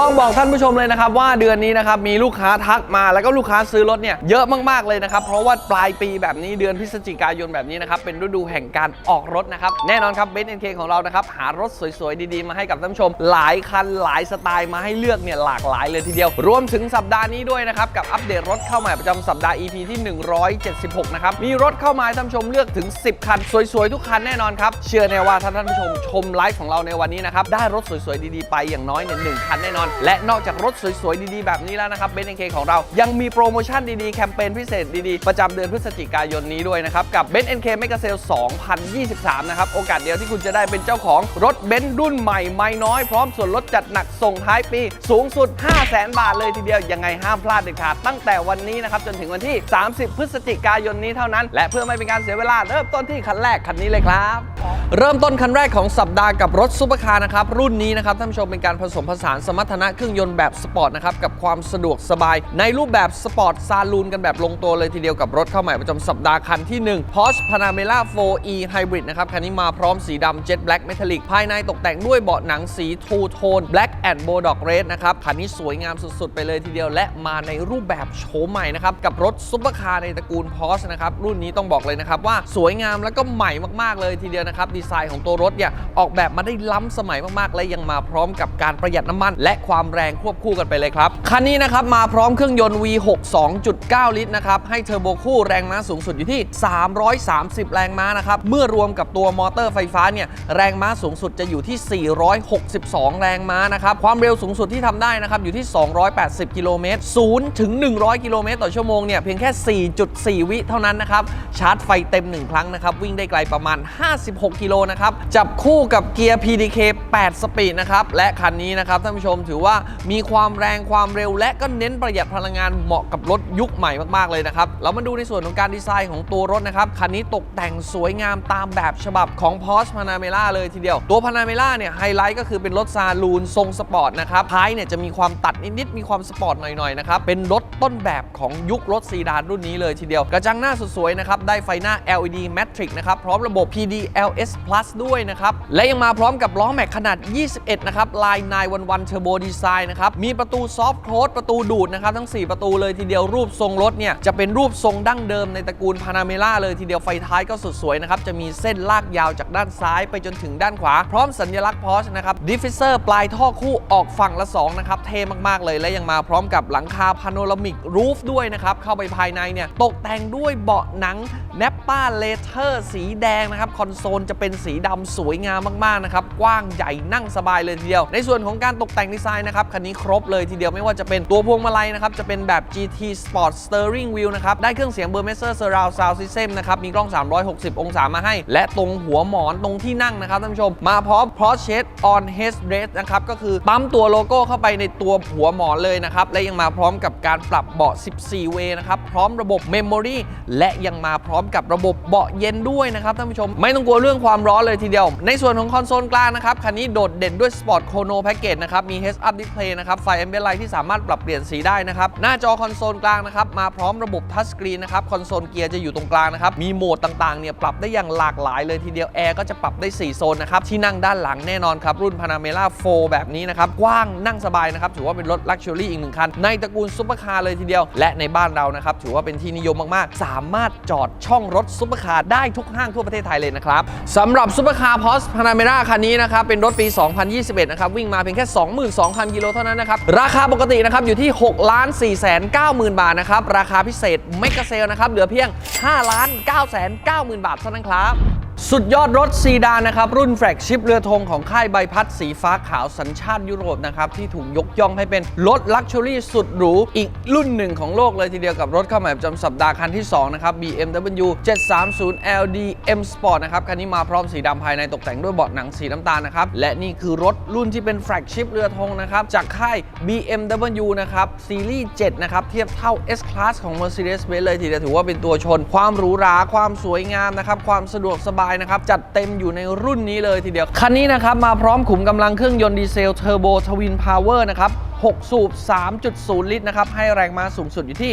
ต้องบอกท่านผู้ชมเลยนะครับว่าเดือนนี้นะครับมีลูกค้าทักมาแล้วก็ลูกค้าซื้อรถเนี่ยเยอะมากๆเลยนะครับเพราะว่าปลายปีแบบนี้เดือนพฤศจิกายนแบบนี้นะครับเป็นฤดูแห่งการออกรถนะครับแน่นอนครับเบนซ์เอ็นเคของเรานะครับหารถสวยๆดีๆมาให้กับท่านผู้ชม หลายคันหลายสไตล์มาให้เลือกเนี่ยหลากหลายเลยทีเดียว รวมถึงสัปดาห์นี้ด้วยนะครับกับอัปเดตรถเข้าใหม่ประจำสัปดาห์ EP ที่ 176 นะครับมีรถเข้ามาท่านผู้ชมเลือกถึง 10 คัน สวยๆทุกคันแน่นอนครับเชื่อแน่ว่าถ้าท่านผู้ชมชมไลฟ์ของเราในวันนี้นะครับได้รถสวยๆดีๆไปอย่างน้อยเนี่ยหนึ่งคันแน่นอนและนอกจากรถสวยๆ ดีๆ แบบนี้แล้วนะครับเบนซ์เคของเรายังมีโปรโมชั่นดีๆ แคมเปญพิเศษดีๆ ประจำเดือนพฤศจิกายนนี้ด้วยนะครับ กับ b e n z NK Mega Sale 2023 นะครับ โอกาสเดียวที่คุณจะได้เป็นเจ้าของรถเบนซ์รุ่นใหม่ไม่น้อย พร้อมส่วนลดจัดหนักส่งท้ายปี สูงสุด 500,000บาทเลยทีเดียว ยังไงห้ามพลาดเด็ดขาดตั้งแต่วันนี้นะครับจนถึงวันที่ 30 พฤศจิกายนนี้เท่านั้น และเพื่อไม่เป็นการเสียเวลาเริ่มต้นที่คันแรกคันนี้เลยครับ เริ่มต้นคันแรกของสัปดาห์กับรถซุปเปอร์คาร์นะครับ รุ่นนี้นะครับท่านผู้ชมเป็นการผสมผสานสมรรถนะเครื่องยนต์แบบสปอร์ตนะครับ กับความสะดวกสบาย ในรูปแบบสปอร์ตซาลูนกันแบบลงตัวเลยทีเดียวกับรถเข้าใหม่ประจำสัปดาห์คันที่1 Porsche Panamera 4e Hybrid นะครับ คันนี้มาพร้อมสีดำ Jet Black Metallic ภายในตกแต่งด้วยเบาะหนังสี Two Tone Black and Bulldog Red นะครับ คันนี้สวยงามสุดๆ ไปเลยทีเดียวและมาในรูปแบบโฉมใหม่นะครับกับรถซุปเปอร์คาร์ในตระกูล Porsche นะครับรุ่นนี้ต้องบอกเลยนะครับว่าสวยงามแล้วก็ใหม่มากๆเลยทีเดียวนะครับดีไซน์ของตัวรถเนี่ยออกแบบมาได้ล้ำสมัยมากๆ และยังมาพร้อมกับการประหยัดน้ำมัน และความแรงควบคู่กันไปเลยครับคันนี้นะครับมาพร้อมเครื่องยนต์ V6 2.9 ลิตรนะครับให้เทอร์โบคู่แรงม้าสูงสุดอยู่ที่ 330 แรงม้านะครับเมื่อรวมกับตัวมอเตอร์ไฟฟ้าเนี่ยแรงม้าสูงสุดจะอยู่ที่ 462 แรงม้านะครับความเร็วสูงสุดที่ทำได้นะครับอยู่ที่ 280 กิโลเมตร0ถึง 100 กิโลเมตรต่อชั่วโมงเนี่ยเพียงแค่ 4.4 วิเท่านั้นนะครับชาร์จไฟเต็ม 1 ครั้งนะครับวิ่งได้ไกลประมาณ 56 กิโลนะครับ จับคู่กับเกียร์ PDK 8 สปีดนะครับ และคันนี้นะครับท่านผู้ชมถือว่ามีความแรงความเร็ว และก็เน้นประหยัดพลังงานเหมาะกับรถยุคใหม่มากๆเลยนะครับ เรามาดูในส่วนของการดีไซน์ของตัวรถนะครับ คันนี้ตกแต่งสวยงามตามแบบฉบับของ Porsche Panamera เลยทีเดียว ตัว Panamera เนี่ยไฮไลท์ก็คือเป็นรถซาลูนทรงสปอร์ตนะครับท้ายเนี่ยจะมีความตัดนิดๆมีความสปอร์ตหน่อยๆนะครับเป็นรถต้นแบบของยุครถซีดานรุ่นนี้เลยทีเดียว กระจังหน้าสุดสวยนะครับได้ไฟหน้า LED Matrix นะครับพร้อมระบบ PDLS Plus ด้วยนะครับ และยังมาพร้อมกับล้อแม็กขนาด 21 นะครับ ลาย911 Turbo Design นะครับ มีประตูซอฟต์โคลสประตูดูดนะครับ ทั้ง 4 ประตูเลยทีเดียวรูปทรงรถเนี่ย จะเป็นรูปทรงดั้งเดิมในตระกูลพานาเมล่าเลยทีเดียวไฟท้ายก็สุดสวยนะครับ จะมีเส้นลากยาวจากด้านซ้ายไปจนถึงด้านขวา พร้อมสัญลักษณ์พอชนะครับดิฟฟิเซอร์ปลายท่อคู่ออกฝั่งละ2นะครับเท่มากๆเลยและยังมาพร้อมกับหลังคาพาโนรามิกรูฟด้วยนะครับเข้าไปภายในเนี่ยตกแต่งด้วยเบาะหนังแนปป้าเลเทอร์สีแดงนะครับคอนโซลจะเป็นสีดำสวยงามมากๆนะครับกว้างใหญ่นั่งสบายเลยทีเดียว ในส่วนของการตกแต่งดีไซน์นะครับคันนี้ครบเลยทีเดียวไม่ว่าจะเป็นตัวพวงมาลัยนะครับจะเป็นแบบ GT Sport Steering Wheel นะครับได้เครื่องเสียง Burmester Surround Sound System นะครับมีกล้อง 360 องศามาให้ และตรงหัวหมอนตรงที่นั่งนะครับท่านผู้ชม มาพร้อม Porsche on Headrest นะครับก็คือปั๊มตัวโลโก้เข้าไปในตัวหัวหมอนเลยนะครับและยังมาพร้อมกับการปรับเบาะ 14 เวนะครับพร้อมระบบ Memory และยังมาพร้อมกับระบบเบาะเย็นด้วยนะครับท่านผู้ชมไม่ต้องกลัวเรื่องความร้อนเลยทีเดียว ในส่วนของคอนโซลกลางนะครับ คันนี้โดดเด่นด้วย Sport Chrono Package นะครับ มี Heads Up Display นะครับ ไฟ Ambient Light ที่สามารถปรับเปลี่ยนสีได้นะครับ หน้าจอคอนโซลกลางนะครับ มาพร้อมระบบทัชสกรีนนะครับ คอนโซลเกียร์จะอยู่ตรงกลางนะครับ มีโหมดต่างๆ เนี่ยปรับได้อย่างหลากหลายเลยทีเดียว แอร์ก็จะปรับได้ 4 โซนนะครับ ที่นั่งด้านหลังแน่นอนครับ รุ่น Panamera 4 แบบนี้นะครับ กว้างนั่งสบายนะครับ ถือว่าเป็นรถลักชัวรี่อีกหนึ่งคัน ในตระกูลซุปเปอร์คาร์เลยทีเดียว และในบ้านเรานะครับ ถือว่าเป็นที่นิยมมากๆ สามารถจอดช่องรถซุปเปอร์คาร์ได้ทุกห้างทั่วประเทศไทยเลยนะครับสำหรับซูเปอร์คาร์พอสพานาเมราคันนี้นะครับ เป็นรถปี 2021 นะครับ วิ่งมาเพียงแค่ 22,000 กิโลเท่านั้นนะครับ ราคาปกตินะครับ อยู่ที่ 6 ล้าน4 9 0 0 0 0บาทนะครับ ราคาพิเศษเมกะเซลนะครับ เหลือเพียง 5 ล้าน9 9 0 0 0 0บาทเท่านั้นครับ สุดยอดรถซีดานนะครับ รุ่นแฟลกชิพเรือธงของค่ายใบพัดสีฟ้าขาวสัญชาติยุโรปนะครับ ที่ถูกยกย่องให้เป็นรถลักชัวรี่สุดหรู อีกรุ่นหนึ่งของโลกเลยทีเดียวกับรถเข้าใหม่ประจำสัปดาห์คันที่ 2 นะครับ BMW 730 LD M Sport นะครับ คันนี้มาพร้อมสีดำภายในตกแต่งด้วยเบาะหนังสีน้ำตาลนะครับ และนี่คือรถรุ่นที่เป็นแฟลกชิพเรือธงนะครับจากค่าย BMW นะครับซีรีส์7นะครับเทียบเท่า S Class ของ Mercedes-Benz เลยทีเดียวถือว่าเป็นตัวชน ความหรูหราความสวยงามนะครับความสะดวกสบายนะครับจัดเต็มอยู่ในรุ่นนี้เลยทีเดียว คันนี้นะครับมาพร้อมขุมกำลังเครื่องยนต์ดีเซลเทอร์โบทวินพาวเวอร์นะครับ 6 สูบ 3.0 ลิตรนะครับ ให้แรงม้าสูงสุดอยู่ที่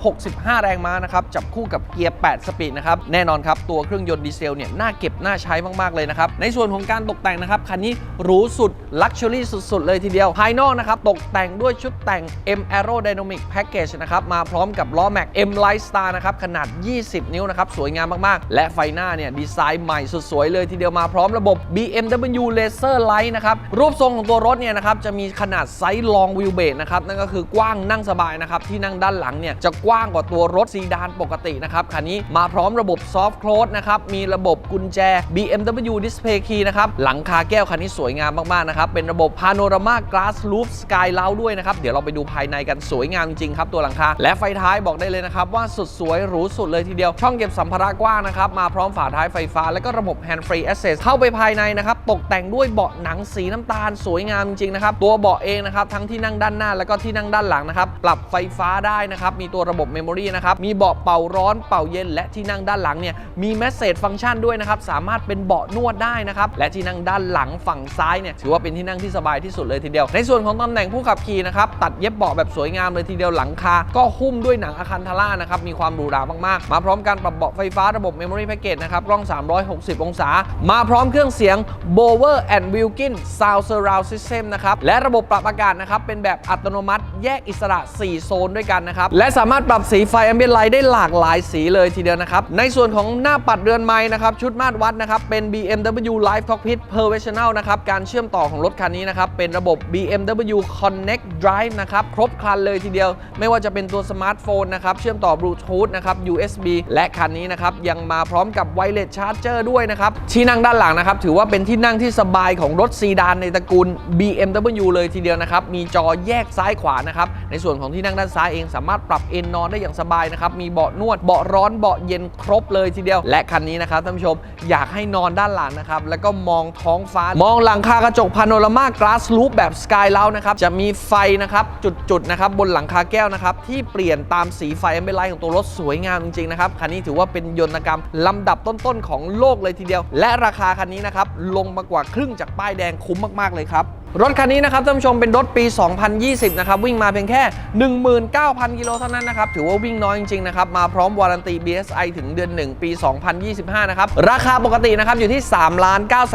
265 แรงม้านะครับ จับคู่กับเกียร์ 8 สปีดนะครับ แน่นอนครับ ตัวเครื่องยนต์ดีเซลเนี่ย น่าเก็บ น่าใช้มาก ๆ เลยนะครับ ในส่วนของการตกแต่งนะครับ คันนี้หรูสุด ลักชัวรี่สุด ๆ เลยทีเดียว ภายนอกนะครับ ตกแต่งด้วยชุดแต่ง M Aerodynamic Package นะครับ มาพร้อมกับล้อแม็ก M Lightstar นะครับ ขนาด 20 นิ้วนะครับ สวยงามมาก ๆ และไฟหน้าเนี่ยดีไซน์ใหม่สุดสวยเลยทีเดียวมาพร้อมระบบ BMW Laser Light นะครับรูปทรงของตัวรถเนี่ยนะครับจะมีขนาดไซส์ long wheelbase นะครับนั่นก็คือกว้างนั่งสบายนะครับที่นั่งด้านหลังเนี่ยจะกว้างกว่าตัวรถซีดานปกตินะครับคันนี้มาพร้อมระบบ soft close นะครับมีระบบกุญแจ BMW Display Key นะครับหลังคาแก้วคันนี้สวยงามมากๆนะครับเป็นระบบ Panorama Glass Roof Sky l o u ด้วยนะครับเดี๋ยวเราไปดูภายในกันสวยงามจริงๆครับตัวหลังคาและไฟท้ายบอกได้เลยนะครับว่าสุดสวยหรูสุดเลยทีเดียว ช่องเก็บสัมภาระกว้างนะครับมาพร้อมฝาท้ายไฟฟ้า และก็ระบบ Hand Free Access เข้าไปภายในนะครับตกแต่งด้วยเบาะหนังสีน้ำตาลสวยงามจริงๆนะครับตัวเบาะเองนะครับทั้งที่นั่งด้านหน้าแล้วก็ที่นั่งด้านหลังนะครับ ปรับไฟฟ้าได้นะครับ มีตัวระบบเมมโมรีนะครับ มีเบาะเป่าร้อนเป่าเย็น และที่นั่งด้านหลังเนี่ยมีแมสเซจฟังก์ชันด้วยนะครับ สามารถเป็นเบาะนวดได้นะครับ และที่นั่งด้านหลังฝั่งซ้ายเนี่ยถือว่าเป็นที่นั่งที่สบายที่สุดเลยทีเดียว ในส่วนของตำแหน่งผู้ขับขี่นะครับตัดเย็บเบาะแบบสวยงามเลยทีเดียวหลังคา ก็หุ้มด้วยหนังอะคันทาร่านะครับมีความหรูหรามากๆ มาพร้อมการปรับเบาะไฟฟ้าระบบ Memory Package นะครับกล้อง 360 องศา มาพร้อมเครื่องเสียง Bower and Wilkin Sound Surround System นะครับและระบบปรับอากาศนะครับเป็นแบบอัตโนมัติ แยกอิสระ 4 โซนด้วยกันนะครับ และสามารถปรับสีไฟ Ambient Light ได้หลากหลายสีเลยทีเดียวนะครับ ในส่วนของหน้าปัดเรือนไม้นะครับ ชุดมาตรวัดนะครับ เป็น BMW Live Cockpit Professional นะครับ การเชื่อมต่อของรถคันนี้นะครับ เป็นระบบ BMW Connect Drive นะครับ ครบครันเลยทีเดียว ไม่ว่าจะเป็นตัวสมาร์ทโฟนนะครับ เชื่อมต่อบลูทูธนะครับ USB และคันนี้นะครับ ยังมาพร้อมกับไวเลสชาร์จเจอร์ด้วยนะครับ ที่นั่งด้านหลังนะครับ ถือว่าเป็นที่นั่งที่สบายของรถซีดานในตระกูล BMW เลยทีเดียวนะครับ มีจอแยกซ้ายขวานะครับ ในส่วนของที่นั่งด้านซ้ายเองสามารถปรับเอนนอนได้อย่างสบายนะครับ มีเบาะนวด เบาะร้อน เบาะเย็นครบเลยทีเดียว และคันนี้นะครับท่านผู้ชมอยากให้นอนด้านหลังนะครับ แล้วก็มองท้องฟ้า มองหลังคากระจกพาโนรามากราสลูปแบบสกายเล้านะครับ จะมีไฟนะครับจุดๆนะครับบนหลังคาแก้วนะครับที่เปลี่ยนตามสีไฟแอมเบลไลท์ของตัวรถสวยงามจริงๆนะครับ คันนี้ถือว่าเป็นยนตกรรมลำดับต้นๆของโลกเลยทีเดียว และราคาคันนี้นะครับลงมากว่าครึ่งจากป้ายแดงคุ้มมากๆเลยครับ รถคันนี้นะครับท่านผู้ชมเป็นรถปี 2020 นะครับ วิ่งมาเพียงแค่ 19,000 กิโลเท่านั้นนะครับ ถือว่าวิ่งน้อยจริงๆนะครับ มาพร้อมวารันตี BSI ถึงเดือน 1 ปี 2025 นะครับ ราคาปกตินะครับ อยู่ที่3 9 9 0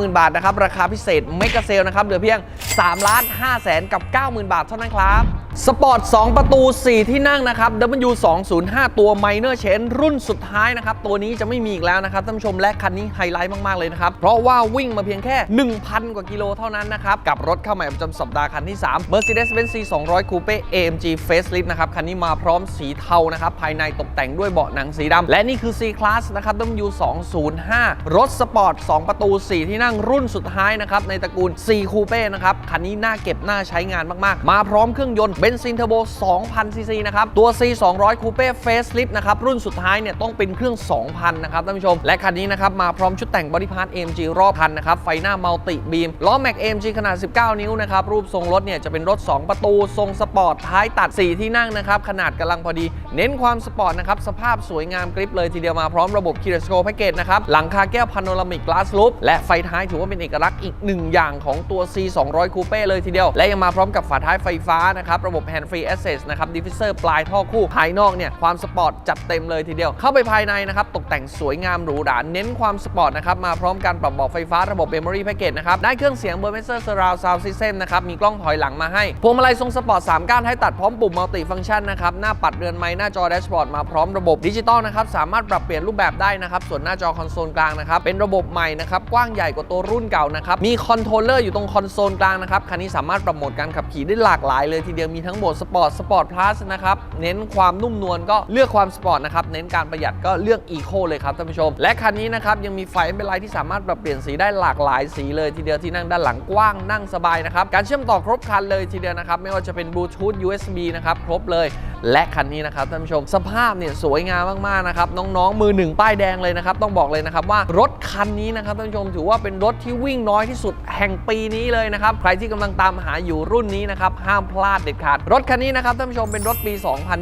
0 0 บาทนะครับ ราคาพิเศษเมกะเซลนะครับ เหลือเพียง3 5 0 0 0 0กับ 90,000 บาทเท่านั้นครับสปอร์ต 2 ประตู 4 ที่นั่งนะครับ W205 ตัว Minor Change รุ่นสุดท้ายนะครับ ตัวนี้จะไม่มีอีกแล้วนะครับท่านผู้ชมและคันนี้ไฮไลท์มากๆเลยนะครับเพราะว่าวิ่งมาเพียงแค่ 1,000 กว่ากิโลเท่านั้นนะครับกับรถเข้าใหม่ประจำสัปดาห์คันที่ 3 Mercedes-Benz C200 Coupe AMG Facelift นะครับ คันนี้มาพร้อมสีเทานะครับ ภายในตกแต่งด้วยเบาะหนังสีดำและนี่คือ C Class นะครับ W205 รถสปอร์ต 2 ประตู 4 ที่นั่งรุ่นสุดท้ายนะครับ ในตระกูล C Coupe นะครับ คันนี้น่าเก็บน่าใช้งานมากๆ มาพร้อมเครื่องยนต์เบนซินเทอร์โบ2,000ซีซีนะครับตัว C 200 Coupe Facelift นะครับรุ่นสุดท้ายเนี่ยต้องเป็นเครื่อง 2,000นะครับท่านผู้ชมและคันนี้นะครับมาพร้อมชุดแต่งบอดี้พาร์ท AMG รอบพันนะครับไฟหน้ามัลติบีมล้อแม็ก AMG ขนาด 19 นิ้วนะครับ รูปทรงรถเนี่ยจะเป็นรถ 2 ประตู ทรงสปอร์ต ท้ายตัด 4 ที่นั่งนะครับ ขนาดกำลังพอดี เน้นความสปอร์ตนะครับ สภาพสวยงามกริปเลยทีเดียวมาพร้อมระบบ k i r o s c o p Package นะครับ หลังคาแก้วพาโนรามิก Glass Roof และไฟท้ายถือว่าเป็นเอกลักษณ์อีกหนึ่งอย่างของตัว C 200 Coupe เลยทีเดียว และยังมาพร้อมกับฝาท้ายไฟฟ้านะครับ ระบบ Hand Free Access นะครับ Diffuser ปลายท่อคู่ ภายนอกเนี่ยความสปอร์ตจัดเต็มเลยทีเดียว เข้าไปภายในนะครับ ตกแต่งสวยงามหรูหรา เน้นความสปอร์ตนะครับ มาพร้อมการปรับเบาะไฟฟ้าระบบ Memory Package นะครับ ได้เครื่องเสียง b u r m e s t e r Surround Sound System นะครับ มีกล้องถอยหลังมาให้ พวงมาลัยทรงสปอร์ต 3 ก้านให้ตัดพร้อมปุ่มมัลติฟังก์ชันนะครับ หน้าปัดเรือนไม้หน้าจอแดชบอร์ดมาพร้อมระบบดิจิตอลนะครับ สามารถปรับเปลี่ยนรูปแบบได้นะครับ ส่วนหน้าจอคอนโซลกลางนะครับ เป็นระบบใหม่นะครับ กว้างใหญ่กว่าตัวรุ่นเก่านะครับ มีคอนโทรลเลอร์อยู่ตรงคอนโซลกลางนะครับ คันนี้สามารถปรับโหมดการขับขี่ได้หลากหลายเลยทีเดียว มีทั้งโหมดสปอร์ต สปอร์ตพลัสนะครับ เน้นความนุ่มนวลก็เลือกความสปอร์ตนะครับ เน้นการประหยัดก็เลือกอีโคเลยครับท่านผู้ชม และคันนี้นะครับยังมีไฟเป็นไลท์ที่สามารถปรับเปลี่ยนสีได้หลากหลายสีเลยทีเดียวที่นั่งด้านหลังกว้างนั่งสบายนะครับ การเชื่อมต่อครบครันเลยทีเดียวนะครับ ไม่ว่าจะเป็นบลูทูธ USB นะครับ ครบเลยและคันนี้นะครับท่านผู้ชมสภาพเนี่ยสวยงามมากๆนะครับน้องๆมือหนึ่งป้ายแดงเลยนะครับต้องบอกเลยนะครับว่ารถคันนี้นะครับท่านผู้ชมถือว่าเป็นรถที่วิ่งน้อยที่สุดแห่งปีนี้เลยนะครับใครที่กำลังตามหาอยู่รุ่นนี้นะครับห้ามพลาดเด็ดขาด รถคันนี้นะครับท่านผู้ชมเป็นรถปี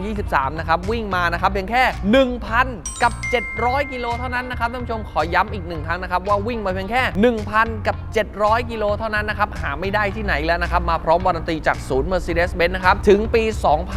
2023 นะครับวิ่งมานะครับเพียงแค่ 1,000 กับ 700 กิโลเท่านั้นนะครับท่านผู้ชมขอย้ำอีกหนึ่งครั้งนะครับว่าวิ่งมาเพียงแค่ 1,000 กับ 700 กิโลเท่านั้นนะครับหาไม่ได้ที่ไหนแล้วนะครับมาพร้อมวารันตีจากศูนย์ Mercedes-Benz นะครับถึงปี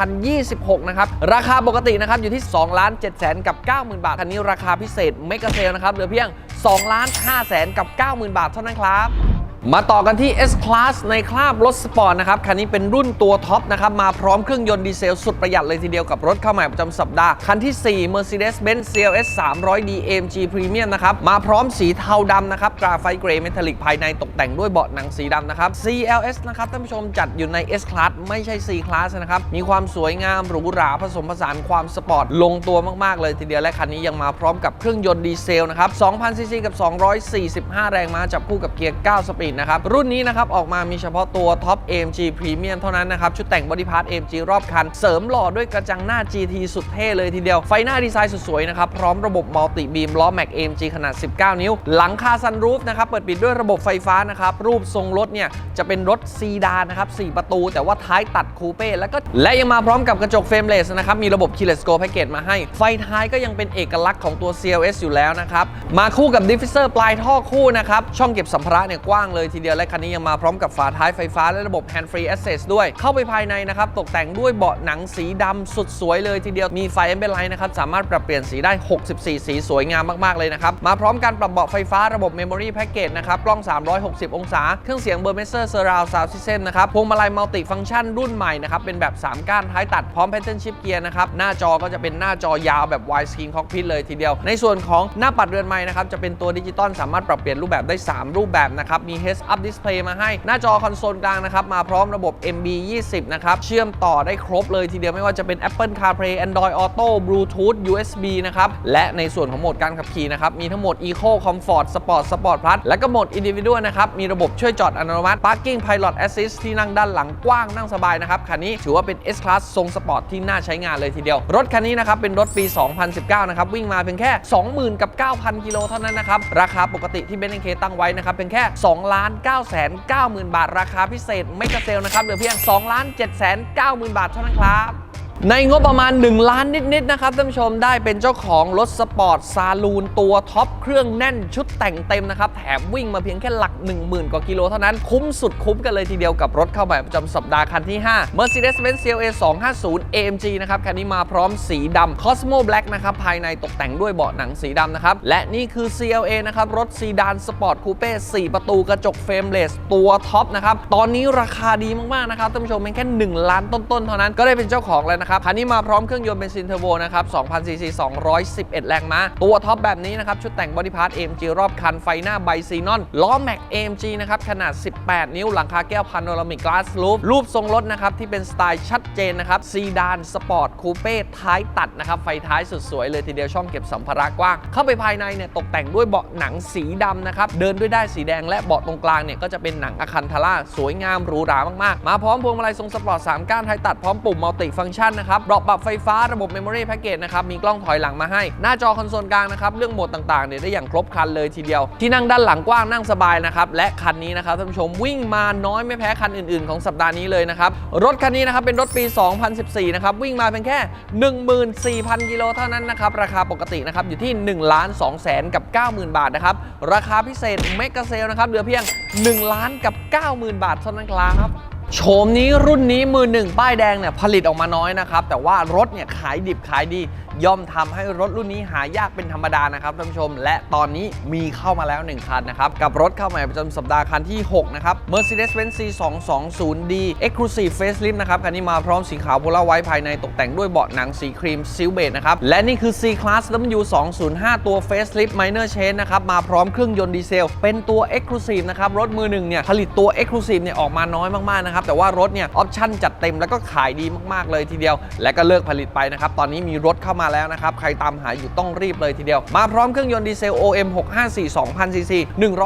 2026นะครับ ราคาปกตินะครับอยู่ที่2ล้าน7แสนกับ 90,000 บาท คันนี้ราคาพิเศษเมกะเซลนะครับเหลือเพียง2ล้าน5แสนกับ 90,000 บาทเท่านั้นครับ มาต่อกันที่ S Class ในคราบรถสปอร์ตนะครับ คันนี้เป็นรุ่นตัวท็อปนะครับ มาพร้อมเครื่องยนต์ดีเซลสุดประหยัดเลยทีเดียวกับรถเข้าใหม่ประจำสัปดาห์ คันที่ 4 Mercedes-Benz CLS 300D AMG Premium นะครับ มาพร้อมสีเทาดำนะครับ กราไฟต์เกรย์เมทัลลิกภายในตกแต่งด้วยเบาะหนังสีดำนะครับ CLS นะครับท่านผู้ชมจัดอยู่ใน S Class ไม่ใช่ C Class นะครับ มีความสวยงามหรูหราผสมผสานความสปอร์ตลงตัวมากๆเลยทีเดียวและคันนี้ยังมาพร้อมกับเครื่องยนต์ดีเซลนะครับ2,000ซีซีกับ245 แรงม้าจับคู่กับเกียร์9สปีดนะครับ รุ่นนี้นะครับออกมามีเฉพาะตัวท็อป AMG Premium เท่านั้นนะครับ ชุดแต่งบอดี้พาร์ท AMG รอบคัน เสริมหล่อด้วยกระจังหน้า GT สุดเท่เลยทีเดียว ไฟหน้าดีไซน์สุดสวยนะครับ พร้อมระบบมัลติบีมล้อแม็ก AMG ขนาด 19 นิ้ว หลังคาซันรูฟนะครับเปิดปิดด้วยระบบไฟฟ้านะครับรูปทรงรถเนี่ยจะเป็นรถซีดานนะครับ4ประตู แต่ว่าท้ายตัดคูเป้แล้วก็และยังมาพร้อมกับกระจกเฟรมเลสนะครับมีระบบ Keyless Go Package มาให้ ไฟท้ายก็ยังเป็นเอกลักษณ์ของตัว CLS อยู่แล้วนะครับมาคู่กับดิฟฟิเซอร์ปลายท่อคู่นะครับช่องเก็บสัมภาระเนี่ยกว้างเลยทีเดียวและคันนี้ยังมาพร้อมกับฝาท้ายไฟฟ้าและระบบ Hand Free Access ด้วย เข้าไปภายในนะครับ ตกแต่งด้วยเบาะหนังสีดำสุดสวยเลยทีเดียวมีไฟ Amber Light นะครับ สามารถปรับเปลี่ยนสีได้ 64 สีสวยงามมากๆเลยนะครับ มาพร้อมการปรับเบาะไฟฟ้าระบบ Memory Package นะครับกล้อง 360 องศา เครื่องเสียง Burmester Surround Sound System นะครับพวงมาลัย Multi Function รุ่นใหม่นะครับเป็นแบบ 3 ก้านท้ายตัดพร้อม Pattern Shift Gear นะครับหน้าจอก็จะเป็นหน้าจอยาวแบบ Wide Screen Cockpit เลยทีเดียว ในส่วนของหน้าปัดเรือนไม้นะครับจะเป็นตัวดิจิตอลสามารถปรับเปลี่ยนรูปแบบได้ 3 รูปแบบนะครับมี Heads Up Display มาให้ หน้าจอคอนโซลกลางนะครับ มาพร้อมระบบ MB 20นะครับเชื่อมต่อได้ครบเลยทีเดียวไม่ว่าจะเป็น Apple CarPlay Android Auto Bluetooth USB นะครับ และในส่วนของโหมดการขับขี่นะครับ มีทั้งโหมด Eco Comfort Sport Sport Plus และก็โหมด Individual นะครับ มีระบบช่วยจอดอัตโนมัติ Parking Pilot Assist ที่นั่งด้านหลังกว้างนั่งสบายนะครับ คันนี้ถือว่าเป็น S Class ทรงสปอร์ตที่น่าใช้งานเลยทีเดียว รถคันนี้นะครับ เป็นรถปี 2019 นะครับ วิ่งมาเพียงแค่ 20,000 กับ 9,000 กิโลเท่านั้นนะครับ ราคาปกติที่เบนซ์เคตั้งไว้นะครับเป็นแค่2ล้าน9แสน90,000 บาท ราคาพิเศษไม่กระเซลนะครับเหลือเพียง2ล้าน7แสน90,000 บาทเท่านั้นครับ ในงบประมาณ 1 ล้านนิดๆนะครับท่านผู้ชมได้เป็นเจ้าของรถสปอร์ตซาลูนตัวท็อปเครื่องแน่นชุดแต่งเต็มนะครับ แถมวิ่งมาเพียงแค่หลัก 10,000 กว่ากิโลเท่านั้น คุ้มสุดคุ้มกันเลยทีเดียวกับรถเข้าใหม่ประจำสัปดาห์คันที่ 5 Mercedes-Benz CLA 250 AMG นะครับ คันนี้มาพร้อมสีดำ Cosmo Black นะครับ ภายในตกแต่งด้วยเบาะหนังสีดำนะครับ และนี่คือ CLA นะครับรถซีดานสปอร์ตคูเป้4ประตูกระจกเฟรมเลสตัวท็อปนะครับตอนนี้ราคาดีมากๆนะครับท่านผู้ชมเพียงแค่ 1 ล้านต้นๆเท่านั้นก็ได้เป็นเจ้าของแล้วนะครับคันนี้มาพร้อมเครื่องยนต์เบนซินเทอร์โบนะครับ2,000ซีซี211 แรงม้า ตัวท็อปแบบนี้นะครับ ชุดแต่งบอดี้พาร์ท AMG รอบคันไฟหน้าไบซีนอนล้อแม็ก AMG นะครับ ขนาด 18 นิ้ว หลังคาแก้วพาโนรามิกกลาสลูป รูปทรงรถนะครับ ที่เป็นสไตล์ชัดเจนนะครับ ซีดาน สปอร์ต คูเป้ ท้ายตัดนะครับ ไฟท้ายสุดสวยเลยทีเดียวช่องเก็บสัมภาระกว้าง เข้าไปภายในเนี่ยตกแต่งด้วยเบาะหนังสีดำนะครับเดินด้วยได้สีแดงและเบาะตรงกลางเนี่ยก็จะเป็นหนังอะคันทาร่าสวยงามหรูหรามากๆ มาพร้อมพวงมาลัยทรงสปอร์ต3ก้านท้ายตัดพร้อมปุ่มมัลติฟังก์ชันนะครับเบาะปรับไฟฟ้าระบบ Memory Package นะครับมีกล้องถอยหลังมาให้ หน้าจอคอนโซลกลางนะครับเรื่องโหมดต่างๆเนี่ยได้อย่างครบครันเลยทีเดียว ที่นั่งด้านหลังกว้างนั่งสบายนะครับและคันนี้นะครับท่านผู้ชมวิ่งมาน้อยไม่แพ้คันอื่นๆ ของสัปดาห์นี้เลยนะครับรถคันนี้นะครับเป็นรถปี 2014 นะครับวิ่งมาเพียงแค่ 14,000 กิโลเท่านั้นนะครับราคาปกตินะครับอยู่ที่1ล้าน2แสนกับ 90,000 บาทนะครับราคาพิเศษเมกะเซลนะครับเหลือเพียง1ล้านกับ90,000 บาทเท่านั้นครับ โฉมนี้รุ่นนี้มือหนึ่งป้ายแดงเนี่ยผลิตออกมาน้อยนะครับ แต่ว่ารถเนี่ยขายดิบขายดี ย่อมทำให้รถรุ่นนี้หายากเป็นธรรมดานะครับท่านผู้ชม และตอนนี้มีเข้ามาแล้ว 1 คันนะครับ กับรถเข้าใหม่ประจำสัปดาห์คันที่ 6 นะครับ Mercedes-Benz C220D Exclusive Facelift นะครับ คันนี้มาพร้อมสีขาวโพลาไว้ภายในตกแต่งด้วยเบาะหนังสีครีมซิลเบดนะครับ และนี่คือ C Class W205 ตัว Facelift Minor Change นะครับ มาพร้อมเครื่องยนต์ดีเซล เป็นตัว Exclusive นะครับ รถมือหนึ่งเนี่ยผลิตตัว Exclusive เนี่ยออกมาน้อยมากๆนะครับแต่ว่ารถเนี่ยออปชั่นจัดเต็มแล้วก็ขายดีมากๆเลยทีเดียว และก็เลิกผลิตไปนะครับตอนนี้มีรถเข้ามาแล้วนะครับ ใครตามหาอยู่ต้องรีบเลยทีเดียว มาพร้อมเครื่องยนต์ดีเซล OM 654 2000 cc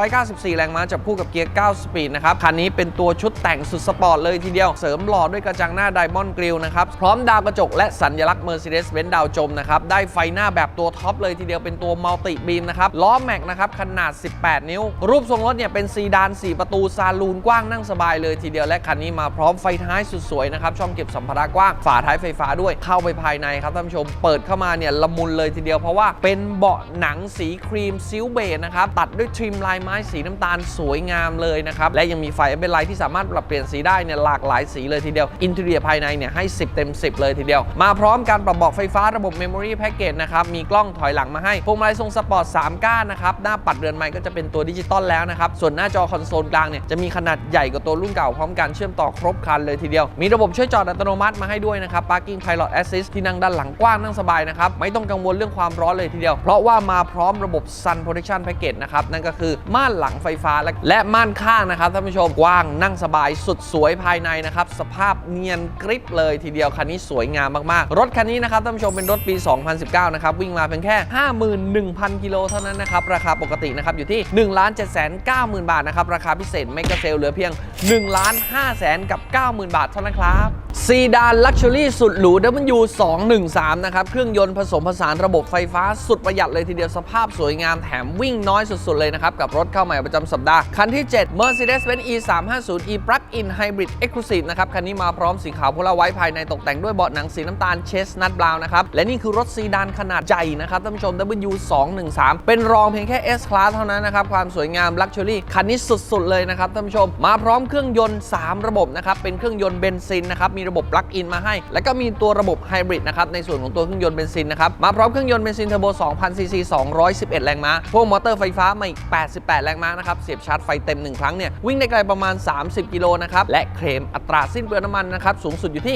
194 แรงม้าจับคู่กับเกียร์ 9 สปีดนะครับ คันนี้เป็นตัวชุดแต่งสุดสปอร์ตเลยทีเดียว เสริมหล่อด้วยกระจังหน้าไดมอนด์กริลนะครับ พร้อมดาวกระจกและสัญลักษณ์ Mercedes-Benz ดาวจมนะครับ ได้ไฟหน้าแบบตัวท็อปเลยทีเดียวเป็นตัวมัลติบีมนะครับ ล้อแม็กนะครับขนาด 18 นิ้ว รูปทรงรถเนี่ยเป็นซีดาน 4 ประตูซาลูนกว้างนั่งสบายเลยทีเดียว และคันนี้มาพร้อมไฟท้ายสุดสวยนะครับช่องเก็บสัมภาระกว้างฝาท้ายไฟฟ้าด้วยเข้าไปภายในครับท่านผู้ชมเปิดเข้ามาเนี่ยละมุนเลยทีเดียวเพราะว่าเป็นเบาะหนังสีครีมซิลเบจนะครับตัดด้วยทริมลายไม้สีน้ำตาลสวยงามเลยนะครับและยังมีไฟเป็นไลท์ที่สามารถปรับเปลี่ยนสีได้เนี่ยหลากหลายสีเลยทีเดียวอินเทอร์เนียภายในเนี่ยให้ 10 เต็ม 10 เลยทีเดียว มาพร้อมการปรับเบาะไฟฟ้าระบบ Memory Package นะครับมีกล้องถอยหลังมาให้พวงมาลัยทรงสปอร์ต3ก้านนะครับหน้าปัดเรือนไม้ก็จะเป็นตัวดิจิตอลแล้วนะครับส่วนหน้าจอคอนโซลกลางเนี่ยจะมีขนาดใหญ่กว่าตัวรุ่นเก่าพร้อมการเชื่อมต่อครบครันเลยทีเดียว มีระบบช่วยจอดอัตโนมัติมาให้ด้วยนะครับ Parking Pilot Assist ที่นั่งด้านหลังกว้างนั่งสบายนะครับ ไม่ต้องกังวลเรื่องความร้อนเลยทีเดียว เพราะว่ามาพร้อมระบบ Sun Protection Package นะครับ นั่นก็คือม่านหลังไฟฟ้าและและม่านข้างนะครับท่านผู้ชมกว้างนั่งสบายสุดสวยภายในนะครับ สภาพเนียนกริบเลยทีเดียว คันนี้สวยงามมาก ๆ รถคันนี้นะครับท่านผู้ชมเป็นรถปี 2019 นะครับ วิ่งมาเพียงแค่ 51,000 กิโลเท่านั้นนะครับ ราคาปกตินะครับอยู่ที่ 1 7 9 0 0 0 0 บาทนะครับ ราคาพิเศษไม่กระเซลเหลือเพียง 1 5 0 0 0 0 กับ 90,000 บาทเท่านั้นครับซีดานลักชัวรี่สุดหรู W213 นะครับเครื่องยนต์ผสมผสานระบบไฟฟ้าสุดประหยัดเลยทีเดียวสภาพสวยงามแถมวิ่งน้อยสุด ๆ เลยนะครับ กับรถเข้าใหม่ประจำสัปดาห์ คันที่ 7 Mercedes-Benz E350 e Plug-in Hybrid Exclusive นะครับ คันนี้มาพร้อมสีขาวโพลาไว้ภายในตกแต่งด้วยเบาะหนังสีน้ำตาลเชสนัทบราวน์นะครับ และนี่คือรถซีดานขนาดใหญ่นะครับท่านผู้ชม W213 เป็นรองเพียงแค่ S Class เท่านั้นนะครับความสวยงามลักชัวรี่คันนี้สุด ๆ เลยนะครับท่านผู้ชม มาพร้อมเครื่องยนต์ 3 ระบบนะครับเป็นเครื่องยนต์เบนซินนะครับมีระบบปลั๊กอินมาให้ แล้วก็มีตัวระบบไฮบริดนะครับในส่วนของตัวเครื่องยนต์เบนซินนะครับ มาพร้อมเครื่องยนต์เบนซินเทอร์โบ2,000ซีซี211 แรงม้าพวกมอเตอร์ไฟฟ้ามาอีก 88 แรงม้านะครับ เสียบชาร์จไฟเต็ม 1 ครั้งเนี่ย วิ่งได้ไกลประมาณ 30 กิโลนะครับ และเคลมอัตราสิ้นเปลืองน้ำมันนะครับ สูงสุดอยู่ที่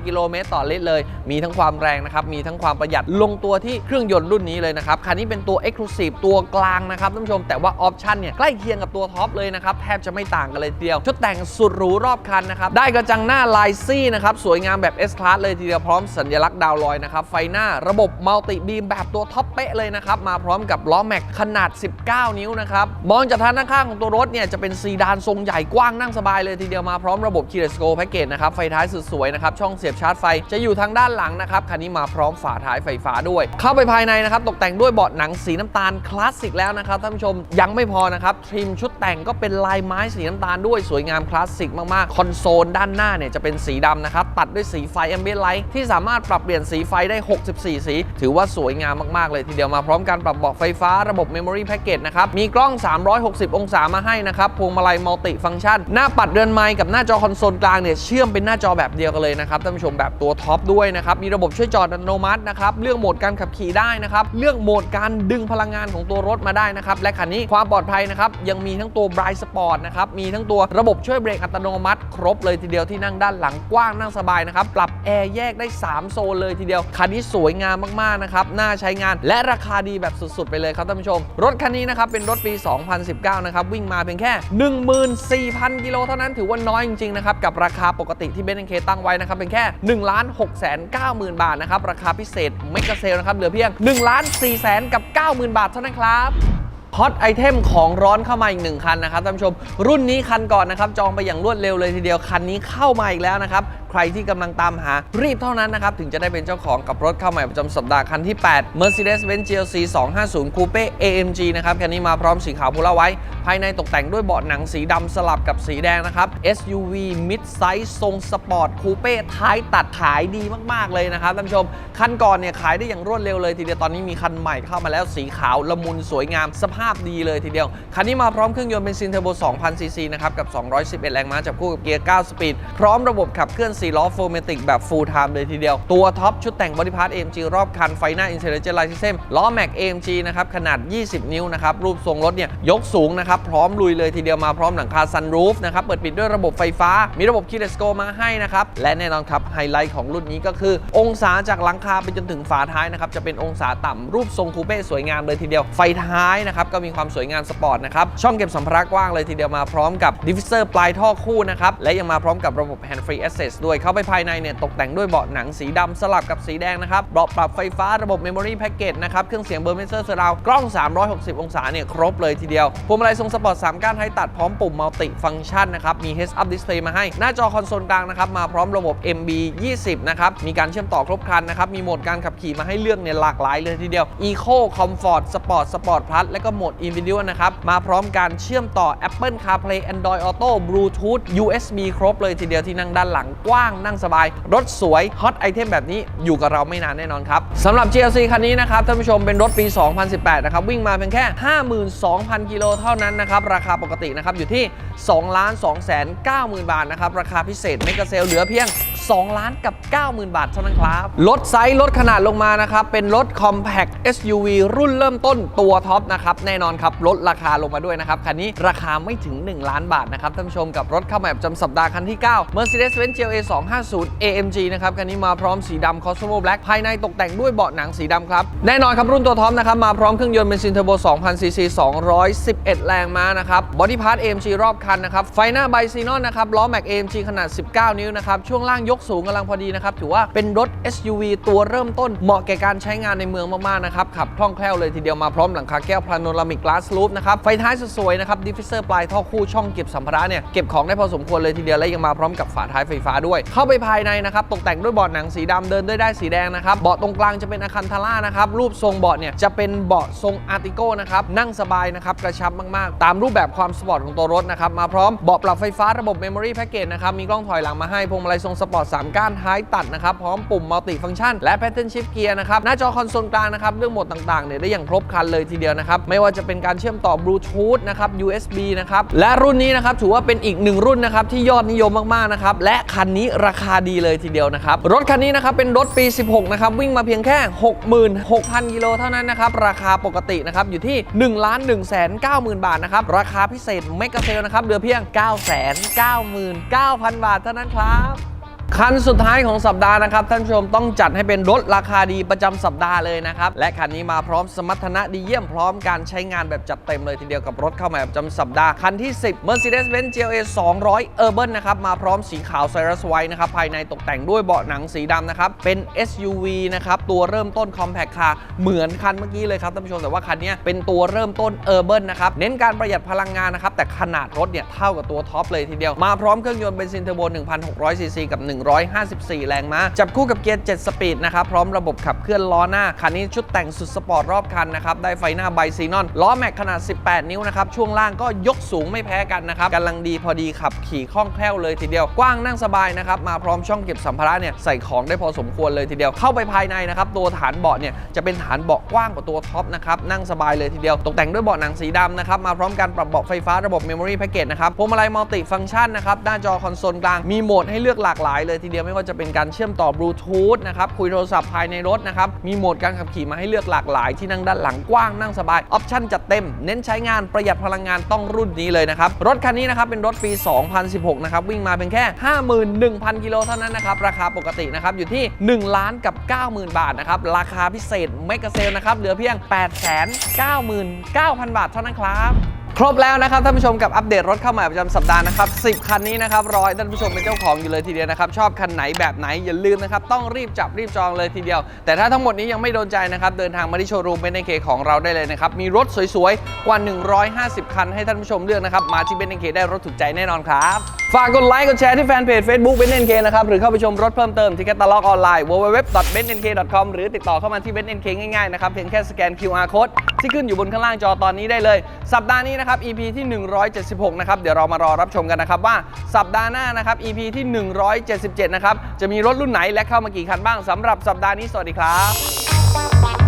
30-34 กิโลเมตรต่อลิตรเลย มีทั้งความแรงนะครับ มีทั้งความประหยัด ลงตัวที่เครื่องยนต์รุ่นนี้เลยนะครับ คันนี้เป็นตัว Exclusive ตัวกลางนะครับท่านผู้ชม แต่ว่าออปชั่นเนี่ยใกล้เคียงกับตัวท็อปเลยนะครับแทบจะไม่ต่างกันเลยเดียวชุดแต่งสุดหรูรอบคันนะครับได้กระจังหน้าลายซี่นะครับสวยงามแบบ S Class เลยทีเดียวพร้อมสัญลักษณ์ดาวลอยนะครับไฟหน้าระบบมัลติบีมแบบตัวท็อปเป๊ะเลยนะครับมาพร้อมกับล้อแม็กขนาด 19 นิ้วนะครับมองจากทางด้านข้างของตัวรถเนี่ยจะเป็นซีดานทรงใหญ่กว้างนั่งสบายเลยทีเดียวมาพร้อมระบบ Keyless Go Package นะครับไฟท้ายสุดสวยนะครับช่องเสียบชาร์จไฟจะอยู่ทางด้านหลังนะครับคันนี้มาพร้อมฝาท้ายไฟฟ้าด้วย เข้าไปภายในนะครับตกแต่งด้วยเบาะหนังสีน้ำตาลคลาสสิกแล้วนะครับท่านผู้ชมยังไม่พอนะครับทริมชุดแต่งก็เป็นลายไม้สีน้ำตาลด้วยสวยงามคลาสสิกมากๆคอนโซลด้านหน้าเนี่ยจะเป็นสีดำนะครับตัดด้วยสีไฟแอมเบียนไลท์ที่สามารถปรับเปลี่ยนสีไฟได้ 64 สี ถือว่าสวยงามมาก ๆ เลยทีเดียวมาพร้อมการปรับเบาะไฟฟ้าระบบ Memory Package นะครับ มีกล้อง 360 องศามาให้นะครับ พวงมาลัยมัลติฟังก์ชัน หน้าปัดเรือนไม้กับหน้าจอคอนโซลกลางเนี่ยเชื่อมเป็นหน้าจอแบบเดียวกันเลยนะครับท่านผู้ชมแบบตัวท็อปด้วยนะครับมีระบบช่วยจอดอัตโนมัตินะครับเลือกโหมดการขับขี่ได้นะครับเลือกโหมดการดึงพลังงานของตัวรถมาได้นะครับและคันนี้ความปลอดภัยนะครับยังมีทั้งตัว Bright Sport นะครับมีทั้งตัวระบบช่วยเบรกอัตโนมัติ ครบเลยทีเดียวที่นั่งด้านหลังกว้างนั่งสบายนะครับปรับแอร์แยกได้ 3 โซนเลยทีเดียว คันนี้สวยงามมากๆนะครับ น่าใช้งานและราคาดีแบบสุดๆ ไปเลยครับท่านผู้ชม รถคันนี้นะครับเป็นรถปี 2019 นะครับ วิ่งมาเพียงแค่ 14,000 กิโลเท่านั้นถือว่าน้อยจริงๆ นะครับ กับราคาปกติที่เบนซ์เคตั้งไว้นะครับเป็นแค่1 6 9 0 0 0 0 บาทนะครับ ราคาพิเศษเมกะเซลนะครับเหลือเพียง1 4 0 0 0 0กับ 90,000 บาทเท่านั้นครับ ฮอตไอเทมของร้อนเข้ามาอีกหนึ่งคันนะครับท่านผู้ชม รุ่นนี้คันก่อนนะครับจองไปอย่างรวดเร็วเลยทีเดียวคันนี้เข้ามาอีกแล้วนะครับใครที่กำลังตามหารีบเท่านั้นนะครับถึงจะได้เป็นเจ้าของกับรถเข้าใหม่ประจำสัปดาห์คันที่ 8 Mercedes-Benz GLC 250 Coupe AMG นะครับคันนี้มาพร้อมสีขาวพูล่าไว้ ภายในตกแต่งด้วยเบาะหนังสีดำสลับกับสีแดงนะครับ SUV mid size ทรงสปอร์ตคูเป้ท้ายตัดขายดีมากๆเลยนะครับท่านผู้ชมคันก่อนเนี่ยขายได้อย่างรวดเร็วเลยทีเดียวตอนนี้มีคันใหม่เข้ามาแล้วสีขาวละมุนสวยงามสภาพดีเลยทีเดียว คันนี้มาพร้อมเครื่องยนต์เบนซินเทอร์โบ 2,000 ซีซีนะครับ กับ 211 แรงม้าจับคู่กับเกียร์ 9 สปีด พร้อมระบบขับเคลื่อน 4 ล้อโฟเมติกแบบ full time เลยทีเดียว ตัวท็อปชุดแต่งบอดี้พาร์ท AMG รอบคัน ไฟหน้า Intelligent Light System ล้อแม็ก AMG นะครับ ขนาด 20 นิ้วนะครับ รูปทรงรถเนี่ยยกสูงนะครับ พร้อมลุยเลยทีเดียวมาพร้อมหลังคา sunroof นะครับ เปิดปิดด้วยระบบไฟฟ้า มีระบบ Keyless Go มาให้นะครับ และแน่นอนครับไฮไลท์ของรุ่นนี้ก็คือ องศาจากหลังคาไปจนถึงฝาท้ายนะครับจะเป็นองศาต่ำรูปทรงคูเป้สวยงามเลยทีเดียวไฟท้ายนะครับก็มีความสวยงามสปอร์ตนะครับช่องเก็บสัมภาระกว้างเลยทีเดียวมาพร้อมกับดิฟฟิเซอร์ปลายท่อคู่นะครับและยังมาพร้อมกับระบบ Hand Free Access ด้วยเข้าไปภายในเนี่ยตกแต่งด้วยเบาะหนังสีดำสลับกับสีแดงนะครับเบาะปรับไฟฟ้าระบบ Memory Package นะครับเครื่องเสียงเบอร์เมเซอร์เซราวกล้อง 360 องศาเนี่ยครบเลยทีเดียวพวงมาลัยทรงสปอร์ต3ก้านไฮตัดพร้อมปุ่มมัลติฟังชันนะครับมี Heads Up Display มาให้หน้าจอคอนโซลกลางนะครับมาพร้อมระบบ MB 20นะครับมีการเชื่อมต่อครบครันนะครับมีโหมดการขับขี่มาให้เลือกเนี่ยหลากหลายเลยทีเดียว Eco Comfort Sport Sport Plus และก็โหมด Individual นะครับ มาพร้อมการเชื่อมต่อ Apple CarPlay Android Auto Bluetooth USB ครบเลยทีเดียวที่นั่งด้านหลังกว้างนั่งสบาย รถสวยฮอตไอเทมแบบนี้อยู่กับเราไม่นานแน่นอนครับสำหรับ GLC คันนี้นะครับท่านผู้ชมเป็นรถปี 2018 นะครับ วิ่งมาเพียงแค่ 52,000 กิโลเท่านั้นนะครับ ราคาปกตินะครับอยู่ที่ 2 2 9 0 0 0 0 บาทนะครับ ราคาพิเศษเมกะเซลเหลือเพียง 2 ล้านกับ 90,000 บาทเท่านั้นครับลดไซส์ลดขนาดลงมานะครับ เป็นรถ Compact SUV รุ่นเริ่มต้นตัวท็อปนะครับ แน่นอนครับลดราคาลงมาด้วยนะครับ คันนี้ราคาไม่ถึง 1 ล้านบาทนะครับ ท่านผู้ชมกับรถเข้ามาแบบจำสัปดาห์คันที่ 9 Mercedes-Benz GLA 250 AMG นะครับ คันนี้มาพร้อมสีดำ Cosmo Black ภายในตกแต่งด้วยเบาะหนังสีดำครับแน่นอนครับรุ่นตัวท็อปนะครับมาพร้อมเครื่องยนต์เบนซินเทอร์โบ2,000ซีซี211 แรงม้านะครับบอดี้พาร์ท AMG รอบคันนะครับไฟหน้าไบซีนอนนะครับล้อแม็ก AMG ขนาด 19 นิ้วนะครับช่วงล่างยกสูงกำลังพอดีนะครับ ถือว่าเป็นรถ SUV ตัวเริ่มต้นเหมาะแก่การใช้งานในเมืองมากๆนะครับ ขับคล่องแคล่วเลยทีเดียวมาพร้อมหลังคาแก้วพาโนรามิกกลาสลูปนะครับ ไฟท้ายสวยๆนะครับดิฟฟิเซอร์ปลายท่อคู่ช่องเก็บสัมภาระเนี่ยเก็บของได้พอสมควรเลยทีเดียวและยังมาพร้อมกับฝาท้ายไฟฟ้าด้วย เข้าไปภายในนะครับตกแต่งด้วยเบาะหนังสีดำเดินด้วยได้สีแดงนะครับเบาะตรงกลางจะเป็นอาคันทาร่านะครับรูปทรงเบาะเนี่ยจะเป็นเบาะทรงอาร์ติโก้นะครับนั่งสบายนะครับกระชับมากๆ ตามรูปแบบความสปอร์ตของตัวรถนะครับมาพร้อมเบาะปรับไฟฟ้าระบบ Memory Package นะครับมีกล้องถอยหลังมาให้พวงมาลัยทรงสปอร์ต3 ก้านท้ายตัดนะครับ พร้อมปุ่มมัลติฟังก์ชันและ Pattern Shift Gear นะครับ หน้าจอคอนโซลกลางนะครับ เรื่องโหมดต่างๆเนี่ยได้อย่างครบครันเลยทีเดียวนะครับ ไม่ว่าจะเป็นการเชื่อมต่อบลูทูธนะครับ USB นะครับ และรุ่นนี้นะครับถือว่าเป็นอีกหนึ่งรุ่นนะครับที่ยอดนิยมมากๆนะครับและคันนี้ราคาดีเลยทีเดียวนะครับรถคันนี้นะครับเป็นรถปี 16 นะครับวิ่งมาเพียงแค่ 66,000กิโลเท่านั้นนะครับราคาปกตินะครับอยู่ที่1 1 9 0 0 0 0บาทนะครับราคาพิเศษเมกะเซลนะครับเหลือเพียง 999,000 บาทเท่านั้นครับ คันสุดท้ายของสัปดาห์นะครับ ท่านผู้ชมต้องจัดให้เป็นรถราคาดีประจำสัปดาห์เลยนะครับ และคันนี้มาพร้อมสมรรถนะดีเยี่ยมพร้อมการใช้งานแบบจัดเต็มเลยทีเดียวกับรถเข้ามาแบบประจำสัปดาห์ คันที่ 10 Mercedes-Benz GLA 200 Urban นะครับ มาพร้อมสีขาว Cyrus White นะครับ ภายในตกแต่งด้วยเบาะหนังสีดำนะครับ เป็น SUV นะครับ ตัวเริ่มต้น Compact Car เหมือนคันเมื่อกี้เลยครับท่านผู้ชมแต่ว่าคันนี้เป็นตัวเริ่มต้น Urban นะครับเน้นการประหยัดพลังงานนะครับแต่ขนาดรถเนี่ยเท่ากับตัวท็อปเลยทีเดียวมาพร้อมเครื่องยนต์เบนซินเทอร์โบ1,600ซีซีกับ154 แรงม้า จับคู่กับเกียร์ 7 สปีดนะครับ พร้อมระบบขับเคลื่อนล้อหน้า คันนี้ชุดแต่งสุดสปอร์ตรอบคันนะครับ ได้ไฟหน้าไบซีนอน ล้อแม็กขนาด 18 นิ้วนะครับ ช่วงล่างก็ยกสูงไม่แพ้กันนะครับกำลังดีพอดีขับขี่คล่องแคล่วเลยทีเดียว กว้างนั่งสบายนะครับ มาพร้อมช่องเก็บสัมภาระเนี่ยใส่ของได้พอสมควรเลยทีเดียว เข้าไปภายในนะครับ ตัวฐานเบาะเนี่ยจะเป็นฐานเบาะกว้างกว่าตัวท็อปนะครับ นั่งสบายเลยทีเดียว ตกแต่งด้วยเบาะหนังสีดำนะครับ มาพร้อมการปรับเบาะไฟฟ้าระบบ Memory Package นะครับ พวงมาลัยมัลติฟังก์ชันนะครับ หน้าจอคอนโซลกลาง มีโหมดให้เลือกหลากหลายเลยทีเดียวไม่ว่าจะเป็นการเชื่อมต่อบลูทูธนะครับคุยโทรศัพท์ภายในรถนะครับมีโหมดการขับขี่มาให้เลือกหลากหลายที่นั่งด้านหลังกว้างนั่งสบายออปชั่นจัดเต็ม เน้นใช้งานประหยัดพลังงานต้องรุ่นนี้เลยนะครับรถคันนี้นะครับเป็นรถปี 2016 นะครับวิ่งมาเพียงแค่ 51,000 กิโลเท่านั้นนะครับราคาปกตินะครับอยู่ที่ 1 ล้านกับ 90,000 บาทนะครับราคาพิเศษเมกะเซลนะครับเหลือเพียง 899,000 บาทเท่านั้นครับ ครบแล้วนะครับท่านผู้ชมกับอัปเดตรถเข้าใหม่ประจำสัปดาห์นะครับ 10 คันนี้นะครับรอให้ท่านผู้ชมเป็นเจ้าของอยู่เลยทีเดียวนะครับ ชอบคันไหนแบบไหนอย่าลืมนะครับ ต้องรีบจับรีบจองเลยทีเดียว แต่ถ้าทั้งหมดนี้ยังไม่โดนใจนะครับ เดินทางมาที่โชว์รูมเบนเอเคของเราได้เลยนะครับ มีรถสวยๆ กว่า 150 คันให้ท่านผู้ชมเลือกนะครับ มาที่เบนเอเคได้รถถูกใจแน่นอนครับ ฝากกดไลค์กดแชร์ที่แฟนเพจ Facebook เบนเอ็นเคนะครับ หรือเข้าไปชมรถเพิ่มเติมที่แคตตาล็อกออนไลน์ www.bennk.com หรือติดต่อเข้ามาที่เบนเอ็นเคง่ายๆนะครับ เพียงแค่สแกน QR code ที่ขึ้นอยู่บนข้างล่างจอตอนนี้ได้เลย สัปดาห์นี้นะครับ EP ที่ 176 นะครับ เดี๋ยวเรามารอรับชมกันนะครับว่าสัปดาห์หน้านะครับ EP ที่ 177 นะครับจะมีรถรุ่นไหนและเข้ามากี่คันบ้างสำหรับสัปดาห์นี้สวัสดีครับ